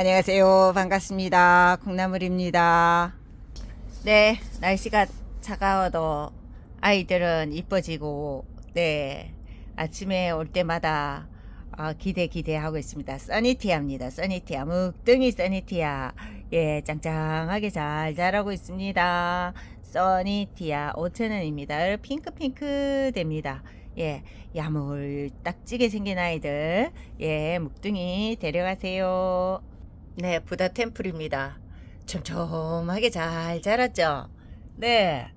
안녕하세요. 반갑습니다. 콩나물입니다. 네, 날씨가 차가워도 아이들은 이뻐지고, 네, 아침에 올 때마다 어, 기대 기대하고 있습니다. 써니티아입니다. 써니티아, 묵등이 써니티아. 예, 짱짱하게 잘 자라고 있습니다. 써니티아 5,000원입니다. 핑크핑크 됩니다. 예, 야물 딱지게 생긴 아이들. 예, 묵둥이 데려가세요. 네, 부다 템플입니다. 촘촘하게 잘 자랐죠? 네.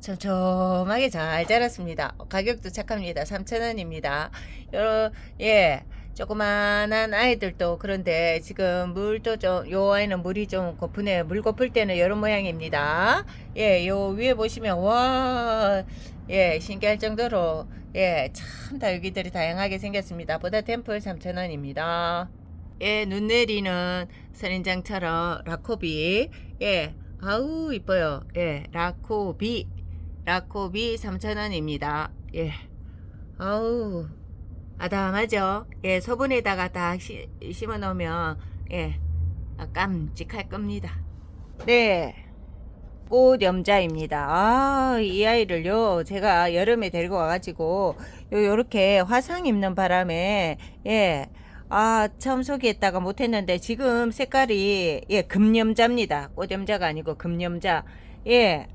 촘촘하게 잘 자랐습니다. 가격도 착합니다. 3,000원입니다. 여러, 예. 조그만한 아이들도 그런데 지금 물도 좀, 요 아이는 물이 좀 고프네요. 물 고플 때는 이런 모양입니다. 예, 요 위에 보시면, 와, 예, 신기할 정도로, 예, 참 다육이들이 다양하게 생겼습니다. 보다 템플 3,000원입니다. 예, 눈 내리는 선인장처럼 라코비. 예, 아우, 이뻐요. 예, 라코비. 라코비 3,000원입니다. 예, 아우, 아담하죠? 예, 소분에다가 딱 시- 심어 놓으면, 예, 아, 깜찍할 겁니다. 네. 꽃염자입니다. 아, 이 아이를요, 제가 여름에 데리고 와가지고, 요, 요렇게 화상 입는 바람에, 예, 아, 처음 소개했다가 못했는데, 지금 색깔이, 예, 금염자입니다. 꽃염자가 아니고 금염자. 예.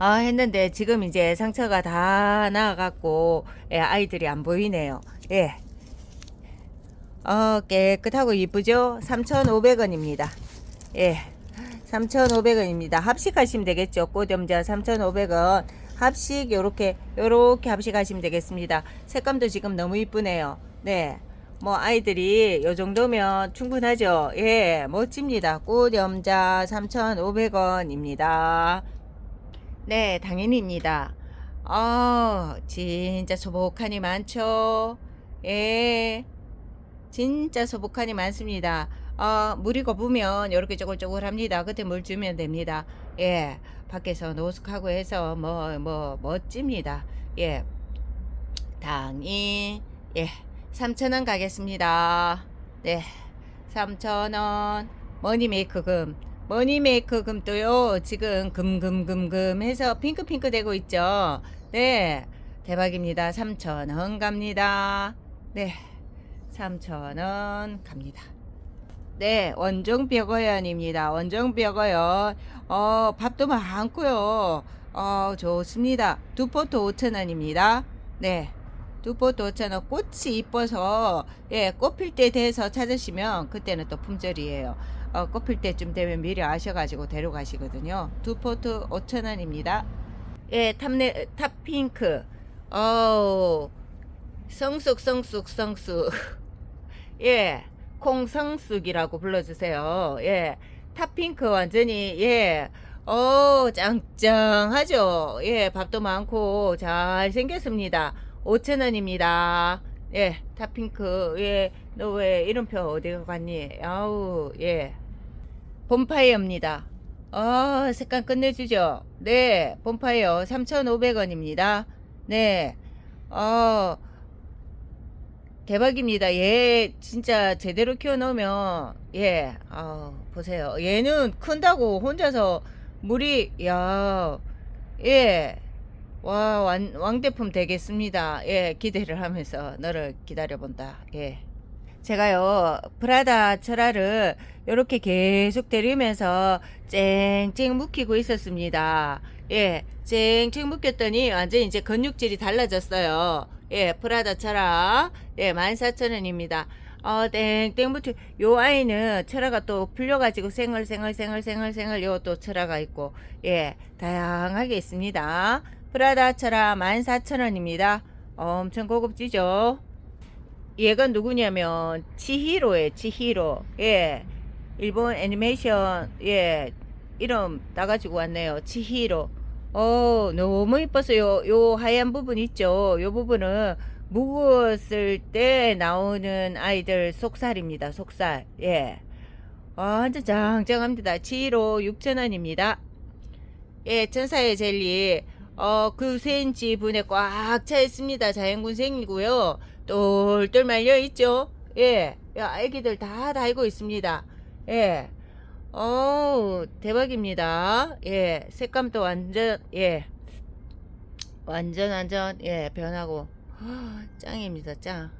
아, 했는데, 지금 이제 상처가 다 나아갖고, 예, 아이들이 안 보이네요. 예. 어, 깨끗하고 이쁘죠? 3,500원입니다. 예. 3,500원입니다. 합식하시면 되겠죠. 꽃염자 3,500원. 합식 요렇게 요렇게 합식하시면 되겠습니다. 색감도 지금 너무 이쁘네요. 네. 뭐 아이들이 요 정도면 충분하죠. 예, 멋집니다. 꽃염자 3,500원입니다. 네, 당연히입니다. 아, 진짜 소복하니 많죠. 예. 진짜 소복하니 많습니다. 어, 물이 고프면 이렇게 쪼글쪼글합니다. 그때 물 주면 됩니다. 예, 밖에서 노숙하고 해서 뭐 뭐 멋집니다. 예, 당이 예, 3,000원 가겠습니다. 네, 3,000원 머니 메이크금 머니 메이크금도요 지금 금금금금 해서 핑크핑크 되고 있죠. 네, 대박입니다. 3,000원 갑니다. 네. 3,000원 갑니다. 네, 원종 벽어연입니다. 원종 벽어연. 어, 밥도 많고요. 어, 좋습니다. 두 포트 5,000원입니다. 네. 두 포트 5,000원. 꽃이 이뻐서 예, 꽃필 때 돼서 찾으시면 그때는 또 품절이에요. 어, 꽃필 때쯤 되면 미리 아셔가지고 데려가시거든요. 두 포트 5,000원입니다. 예, 탑네, 탑핑크. 어, 성숙, 성숙, 성숙. 예, 콩성숙이라고 불러주세요. 예, 탑핑크 완전히, 예, 어, 짱짱하죠. 예, 밥도 많고 잘 생겼습니다. 5,000원입니다. 예, 탑핑크, 예, 너 왜 이름표 어디 갔니? 아우, 예. 본파이어입니다. 아, 색감 끝내주죠? 네, 본파이어 3,500원입니다. 네, 어, 대박입니다. 얘 진짜 제대로 키워놓으면 예, 아 보세요. 얘는 큰다고 혼자서 물이 야, 예, 와 왕, 왕대품 되겠습니다. 예, 기대를 하면서 너를 기다려본다. 예. 제가요 프라다 철화를 이렇게 계속 데리면서 쨍쨍 묵히고 있었습니다. 예, 쨍쨍 묵혔더니 완전 이제 근육질이 달라졌어요. 예, 프라다 철화 예, 14,000원입니다. 어, 땡땡 붙여. 요 아이는 철화가 또 풀려가지고 생얼, 생얼, 생얼, 생얼, 생얼, 요 또 철화가 있고, 예, 다양하게 있습니다. 프라다 철화 14,000원입니다. 엄청 고급지죠? 얘가 누구냐면, 치히로예, 치히로. 예, 일본 애니메이션, 예, 이름 따 가지고 왔네요. 치히로. 어, 너무 이뻐서요. 요 하얀 부분 있죠? 요 부분은 묵었을 때 나오는 아이들 속살입니다. 속살. 예. 완전 짱짱합니다. 7호 6,000원입니다. 예, 천사의 젤리. 어, 9cm 분에 꽉 차 있습니다. 자연군생이고요. 똘똘 말려 있죠? 예. 야, 애기들 다 달고 있습니다. 예. 어우, 대박입니다. 예, 색감도 완전, 예. 완전, 완전, 예, 변하고. 짱입니다, 짱.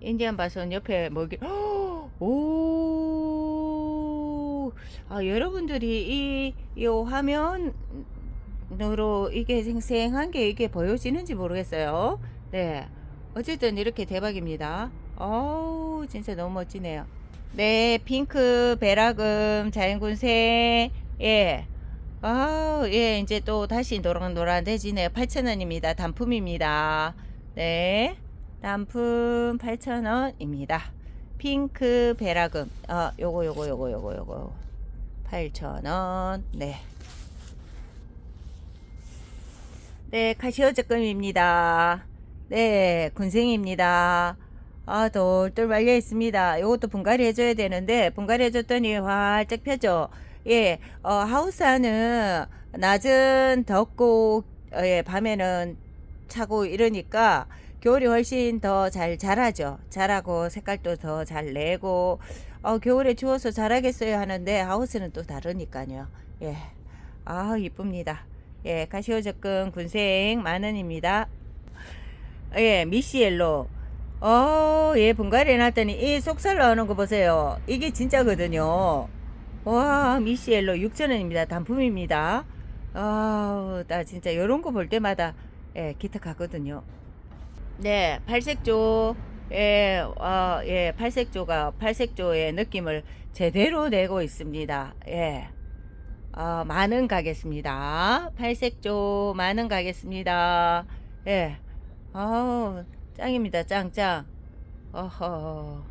인디안 바선 옆에 먹이, 오, 아, 여러분들이 이, 이 화면 으로 이게 생생한 게 이게 보여지는지 모르겠어요. 네. 어쨌든 이렇게 대박입니다. 어우, 진짜 너무 멋지네요. 네, 핑크 베라금 자연군생 예. 아, 예, 이제 또 다시 노랑노랑해지네요. 8,000원입니다. 단품입니다. 네. 단품 8,000원입니다. 핑크 베라금. 어, 요거 요거 요거 요거 요거. 8,000원. 네. 네, 카시오 적금입니다. 네, 군생입니다. 아, 돌돌 말려 있습니다. 요것도 분갈이 해줘야 되는데, 분갈이 해줬더니 활짝 펴죠. 예, 어, 하우스 안은 낮은 덥고, 어, 예, 밤에는 차고 이러니까, 겨울이 훨씬 더 잘 자라죠. 자라고 색깔도 더 잘 내고, 어, 겨울에 추워서 자라겠어요 하는데, 하우스는 또 다르니까요. 예, 아, 이쁩니다. 예, 가시오 접근 군생 만원입니다. 예, 미시엘로. 어, 예, 분갈이 해놨더니 이 속살 나오는 거 보세요. 이게 진짜거든요. 와, 미시엘로 6,000원입니다. 단품입니다. 아, 나 진짜 이런 거 볼 때마다 예, 기특하거든요. 네, 팔색조. 예, 아, 예, 팔색조가 팔색조의 느낌을 제대로 내고 있습니다. 예. 어, 만원 가겠습니다. 팔색조 만원 가겠습니다. 예. 아우, 짱입니다. 짱 짱. 어허.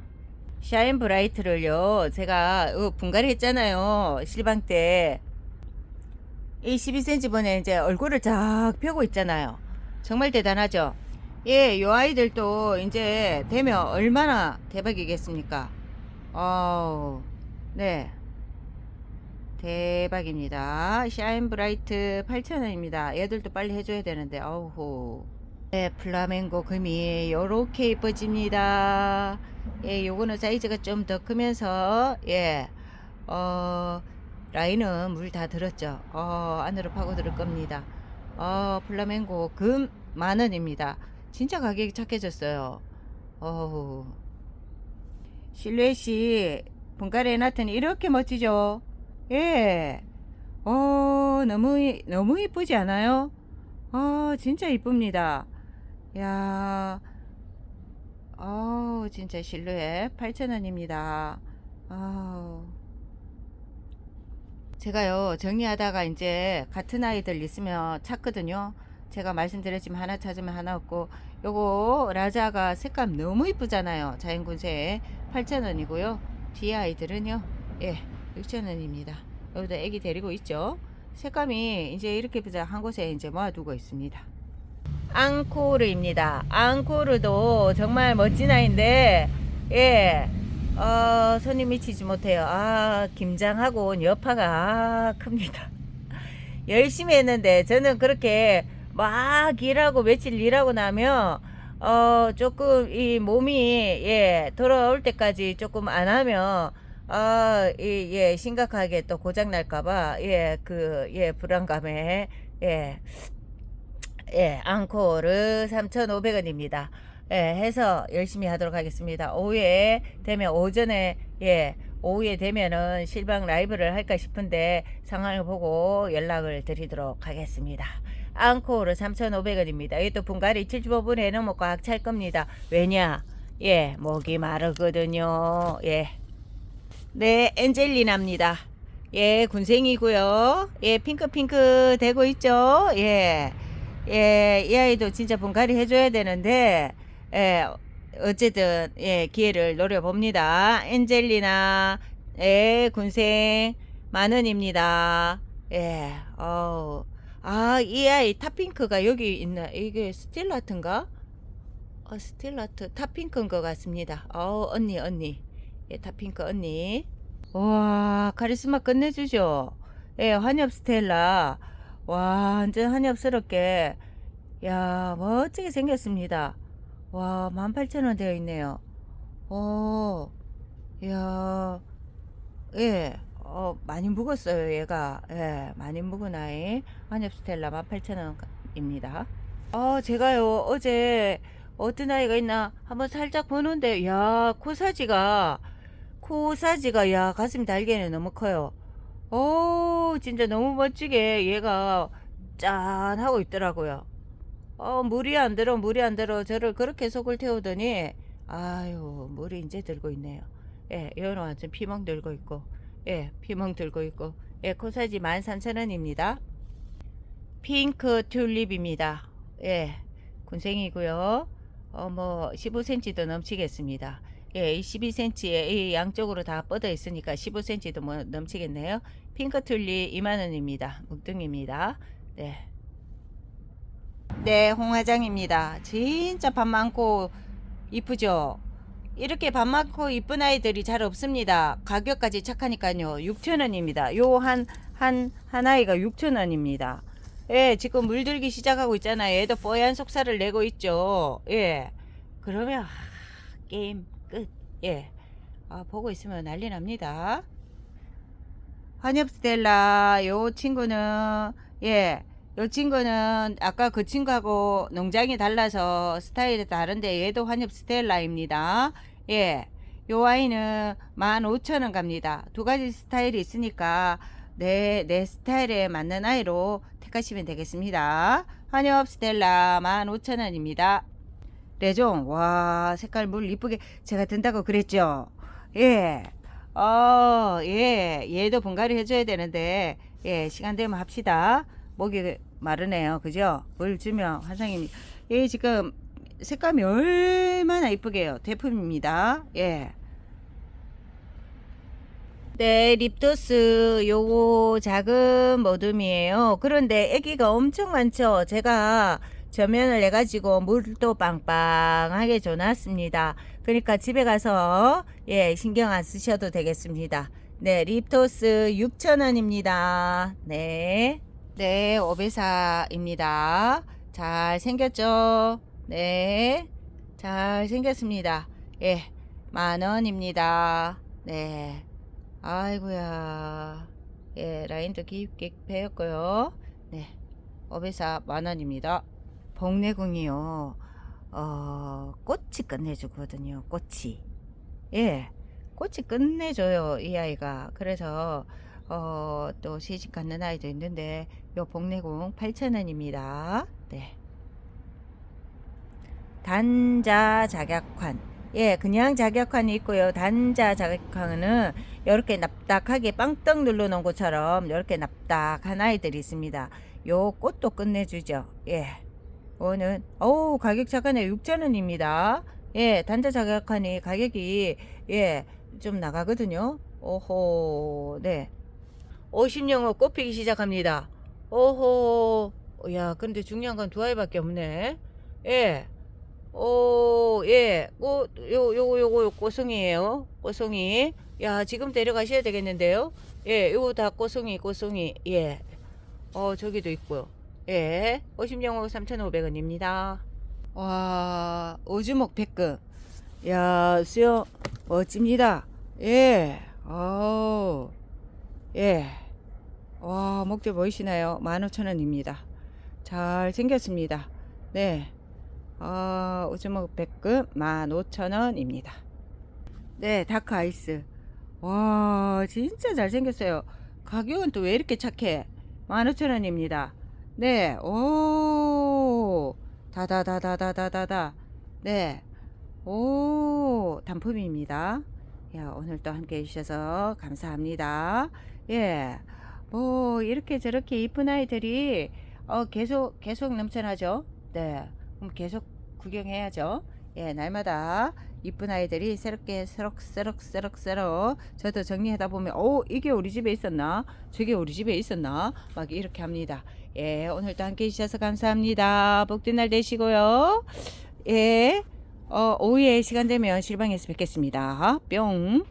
샤인 브라이트를요, 제가 어, 분갈이 했잖아요. 실방 때. 이 12cm 번에 이제 얼굴을 쫙 펴고 있잖아요. 정말 대단하죠? 예, 요 아이들도 이제 되면 얼마나 대박이겠습니까? 어우, 네. 대박입니다. 샤인 브라이트 8,000원입니다. 얘들도 빨리 해줘야 되는데, 어우. 네, 플라멩고 금이 요렇게 이뻐집니다. 예, 요거는 사이즈가 좀 더 크면서, 예, 어, 라인은 물 다 들었죠. 어, 안으로 파고들 겁니다. 어, 플라멩고 금 만원입니다. 진짜 가격이 착해졌어요. 어우. 실루엣이 분갈이 해놨더니 이렇게 멋지죠? 예. 어, 너무, 이- 너무 이쁘지 않아요? 아, 진짜 이쁩니다. 야, 어, 진짜 실루엣 8,000원입니다. 아우. 제가요, 정리하다가 이제 같은 아이들 있으면 찾거든요. 제가 말씀드렸지만 하나 찾으면 하나 없고, 요거 라자가 색감 너무 이쁘잖아요. 자연군세 8,000원이고요. 뒤에 아이들은요, 예, 6,000원입니다. 여기도 애기 데리고 있죠. 색감이 이제 이렇게 한 곳에 이제 모아두고 있습니다. 앙코르입니다. 앙코르도 정말 멋진 아이인데, 예, 어, 손이 미치지 못해요. 아, 김장하고 여파가 아, 큽니다. 열심히 했는데, 저는 그렇게 막 일하고 며칠 일하고 나면, 어, 조금 이 몸이, 예, 돌아올 때까지 조금 안 하면, 아, 이, 예, 심각하게 또 고장 날까봐, 예, 그, 예, 불안감에, 예, 예, 앙코르 3,500원입니다. 예, 해서 열심히 하도록 하겠습니다. 오후에 되면 오전에 예, 오후에 되면은 실방 라이브를 할까 싶은데 상황을 보고 연락을 드리도록 하겠습니다. 앙코르 3,500원입니다. 이또 분갈이 75분 해놓으면 꽉찰 겁니다. 왜냐? 예, 목이 마르거든요. 예. 네, 엔젤리나입니다. 예, 군생이고요. 예, 핑크핑크 되고 있죠? 예. 예, 이 아이도 진짜 분갈이 해줘야 되는데, 예, 어쨌든, 예, 기회를 노려봅니다. 엔젤리나, 예, 군생, 만원입니다. 예, 어우. 아, 이 아이 탑핑크가 여기 있나? 이게 스틸라트인가? 어, 스틸라트, 탑핑크인 것 같습니다. 어, 언니, 언니. 예, 탑핑크 언니. 와, 카리스마 끝내주죠? 예, 환엽 스텔라. 와, 완전 한엽스럽게. 야, 멋지게 생겼습니다. 와, 18,000원 되어 있네요. 오, 이야, 예, 어, 많이 묵었어요, 얘가. 예, 많이 묵은 아이. 한엽 스텔라 18,000원입니다. 어, 제가요, 어제 어떤 아이가 있나 한번 살짝 보는데, 야, 코사지가, 코사지가, 야, 가슴 달개는 너무 커요. 오, 진짜 너무 멋지게 얘가 짠 하고 있더라고요. 어, 물이 안 들어, 물이 안 들어. 저를 그렇게 속을 태우더니, 아유, 물이 이제 들고 있네요. 예, 여는 완전 피멍 들고 있고, 예, 피멍 들고 있고, 예, 코사지 13,000원입니다. 핑크 튤립입니다. 예, 군생이고요. 어, 뭐, 15cm도 넘치겠습니다. 예, 이 12cm에 이 양쪽으로 다 뻗어 있으니까 15cm도 뭐 넘치겠네요. 핑크 튤립 2만원입니다. 묵등입니다. 네. 네, 홍화장입니다. 진짜 밥 많고 이쁘죠? 이렇게 밥 많고 이쁜 아이들이 잘 없습니다. 가격까지 착하니까요. 6,000원입니다. 요 한, 한, 한 아이가 6,000원입니다. 예, 지금 물들기 시작하고 있잖아요. 얘도 뽀얀 속살을 내고 있죠. 예. 그러면, 아, 게임 끝. 예. 아, 보고 있으면 난리 납니다. 한엽스텔라, 요 친구는, 예. 요 친구는 아까 그 친구하고 농장이 달라서 스타일이 다른데 얘도 환엽 스텔라입니다. 예. 요 아이는 15,000원 갑니다. 두 가지 스타일이 있으니까 내, 내 스타일에 맞는 아이로 택하시면 되겠습니다. 환엽 스텔라 15,000원입니다. 레종, 와, 색깔 물 이쁘게 제가 든다고 그랬죠? 예. 어, 예. 얘도 분갈이 해줘야 되는데, 예, 시간 되면 합시다. 목이 마르네요. 그죠? 물 주면 환상입니다. 예, 지금 색감이 얼마나 이쁘게요. 대품입니다. 예. 네, 립도스 요거 작은 모둠이에요. 그런데 애기가 엄청 많죠. 제가 저면을 내 가지고 물도 빵빵하게 줘놨습니다. 그러니까 집에 가서 예 신경 안 쓰셔도 되겠습니다. 네, 립토스 6,000원입니다. 네. 네, 오베사입니다. 잘 생겼죠? 네. 잘 생겼습니다. 예. 만 원입니다. 네. 아이고야. 예, 라인도 깊게 배웠고요. 네. 오베사 만 원입니다. 복내궁이요. 어, 꽃이 끝내주거든요. 꽃이. 예. 꽃이 끝내줘요. 이 아이가. 그래서 어, 또 시집 갖는 아이도 있는데 요 복내궁 8,000원입니다. 네. 단자 자격환. 예, 그냥 자격환이 있고요. 단자 자격환은 이렇게 납작하게 빵떡 눌러 놓은 것처럼 이렇게 납작한 아이들이 있습니다. 요 꽃도 끝내주죠. 예. 오는 어우 가격 착하네 6,000원입니다. 예, 단자 자격환이 가격이 예, 좀 나가거든요. 오호. 네. 50년호 꽃피기 시작합니다. 오호. 야, 근데 중요한 건 두 아이밖에 없네. 예. 오, 예. 꽃, 요, 요거, 요거, 요 꽃송이에요. 꽃송이. 야, 지금 데려가셔야 되겠는데요. 예, 요거 다 꽃송이, 꽃송이. 예. 어, 저기도 있고요. 예. 50년호 3,500원입니다. 와, 오주목 백금. 야, 수영, 멋집니다. 예. 어 예. 와, 목대 보이시나요? 15,000원입니다. 잘 생겼습니다. 네. 어, 오즈목 백금 15,000원입니다. 네, 다크 아이스. 와, 진짜 잘 생겼어요. 가격은 또 왜 이렇게 착해? 15,000원입니다. 네, 오, 다다다다다다다다. 네, 오, 단품입니다. 야, 오늘 또 함께 해주셔서 감사합니다. 예, 뭐, 이렇게 저렇게 이쁜 아이들이, 어, 계속, 계속 넘쳐나죠? 네, 그럼 계속 구경해야죠. 예, 날마다 이쁜 아이들이 새롭게 새록새록새록새록 저도 정리하다 보면 오 이게 우리 집에 있었나 저게 우리 집에 있었나 막 이렇게 합니다 예 오늘도 함께 해주셔서 감사합니다. 복된 날 되시고요. 예 어, 오후에 시간 되면 실방에서 뵙겠습니다. 뿅